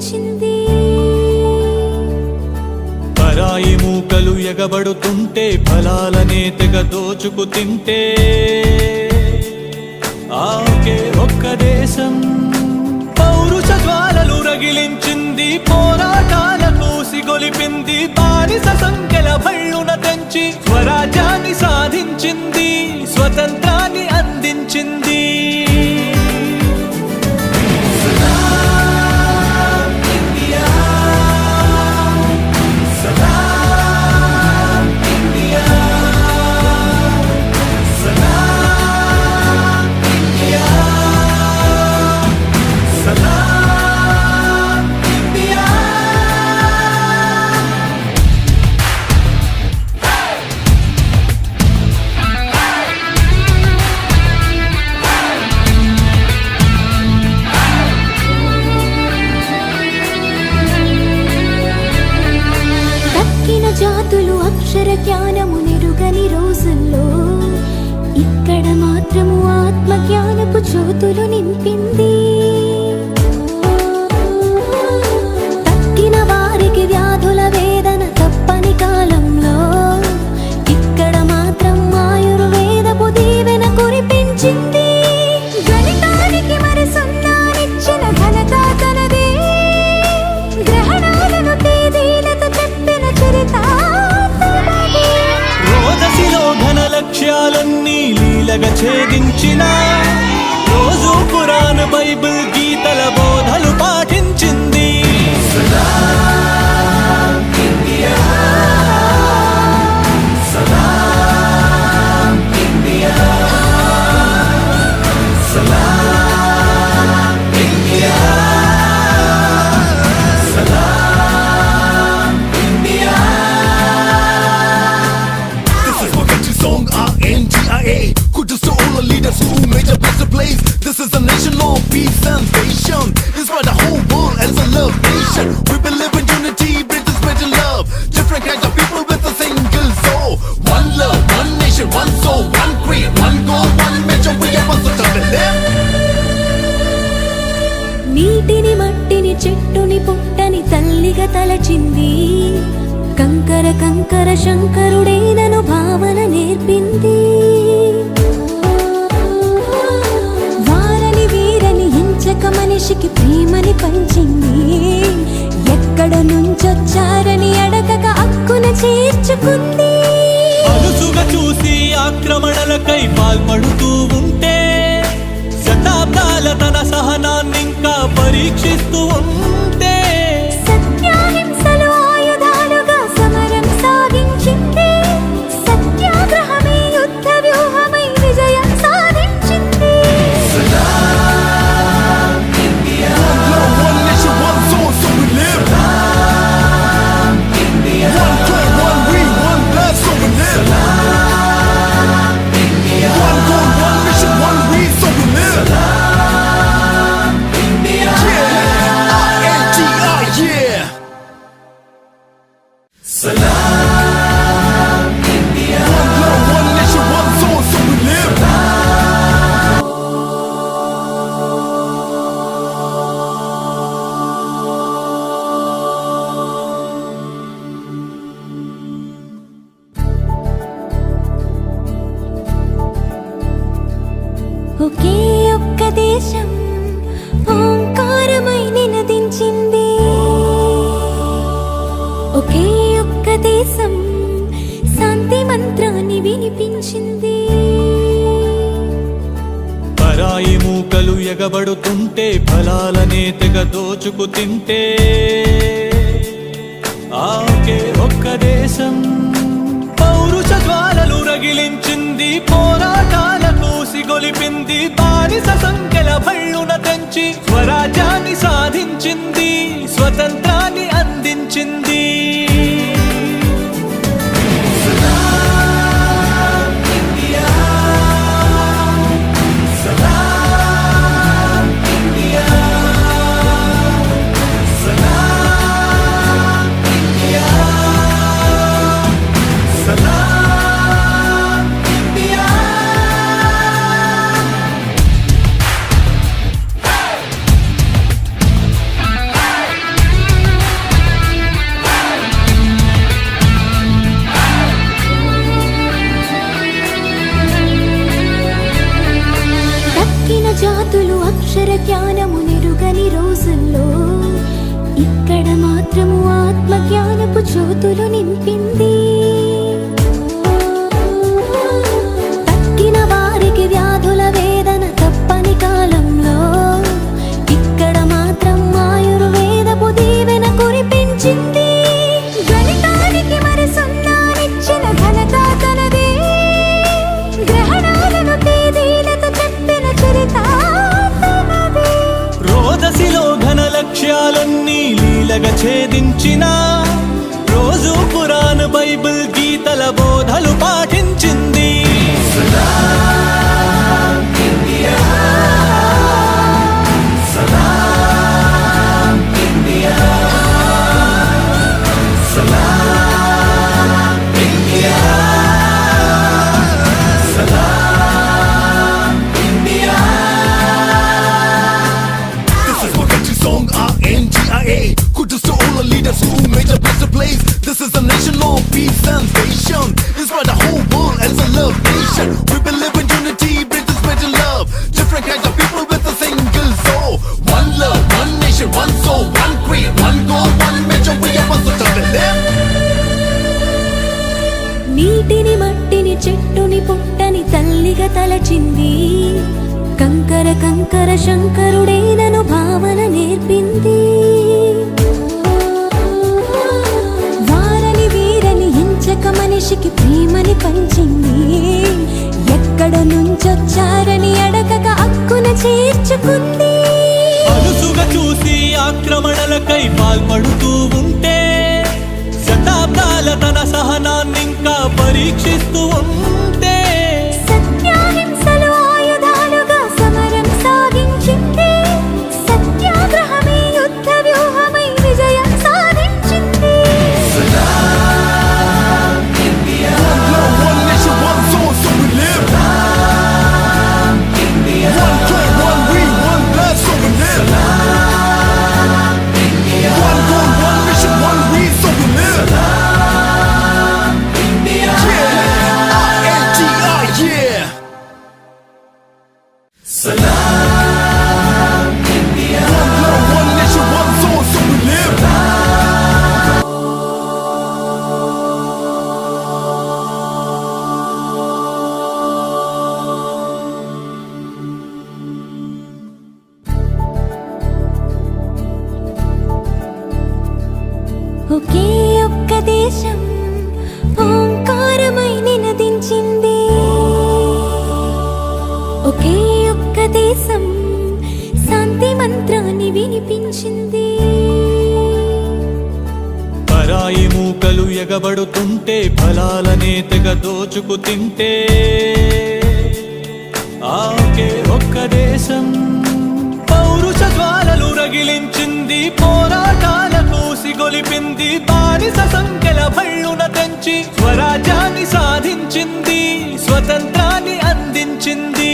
వినిపించింది పరాయి మూకలు ఎగబడుతుంటే ఫలాలనే తెగ దోచుకు తింటే. ఆకే ఒక్క దేశం పౌరుష జ్వాలలు రగిలించింది పోరాటాలకు సిగొలిపింది బానిస సంఖ్యల భళ్ళున తెంచి స్వరాజ్యాన్ని సాధించింది స్వతంత్రాన్ని అందించింది. జ్యోతులు నింపింది తక్కిన వారికి వ్యాధుల వేదన తప్పని కాలంలో ఇక్కడ మాత్రం ఆయుర్వేదపు దీవెన కురిపించింది. గణితానికి మరి సున్నానిచ్చిన ఘనత తనదే గ్రహణాలను తేదీలతో చెప్పిన చరిత తనదే. ఘన లక్ష్యాలన్నీ లీలగా ఛేదించిన బైబిల్ గీతల బోధలు పాటించింది song, R-N-G-I-A. Kudos to all the leaders who made a better place. This is the నీటిని మట్టిని చెట్టుని పొట్టని తల్లిగా తలచింది. కంకర కంకర శంకరుడేదను భావన నేర్పింది. మనిషికి ప్రేమని పంచింది. ఎక్కడ నుంచొచ్చారని అడగక అక్కున చేర్చుకుంది. అలుసుగా చూసి ఆక్రమణలకై పాల్పడుతూ ఉంటే శతాబ్దాల తన సహనాన్నింకా పరీక్షిస్తూ One love, one nation, one soul, so we live. ఒకే ఒక్క దేశం వినిపించింది. పరాయి మూకలు ఎగబడుతుంటే ఫలాలనే తెగ దోచుకు తింటే. ఆకే ఒక్క దేశం పౌరుష జ్వాలలు రగిలించింది పోరాటాలకు సిగొలిపింది బానిస సంఖ్యల భళ్ళున తెంచి స్వరాజ్యాన్ని సాధించింది స్వతంత్రాన్ని అందించింది. మాత్రము ఆత్మజ్ఞానపు జ్యోతులు నింపింది. మెల్లగా ఛేదించిన రోజు పురాణ బైబిల్ గీతల బో శంకరుడేనను భావన నేర్పింది. వారని వీరని ఎంచక మనిషికి ప్రేమని పంచింది. ఎక్కడ నుంచొచ్చారని అడగక అక్కున చేర్చుకుంది. చూసి ఆక్రమణలకై పాల్పడుతూ ఒకే ఒక్క దేశం శాంతి మంత్రాన్ని వినిపించింది. పరాయి మూకలు ఎగబడుతుంటే ఫలాలనే తెగ దోచుకు తింటే. ఆకే ఒక్క దేశం పౌరుష జ్వాలలు రగిలించింది పోరాటాల శాంతి గొలిపింది దాని సంఖ్యల భళ్ళున తెంచి స్వరాజ్యాన్ని సాధించింది స్వతంత్రాన్ని అందించింది.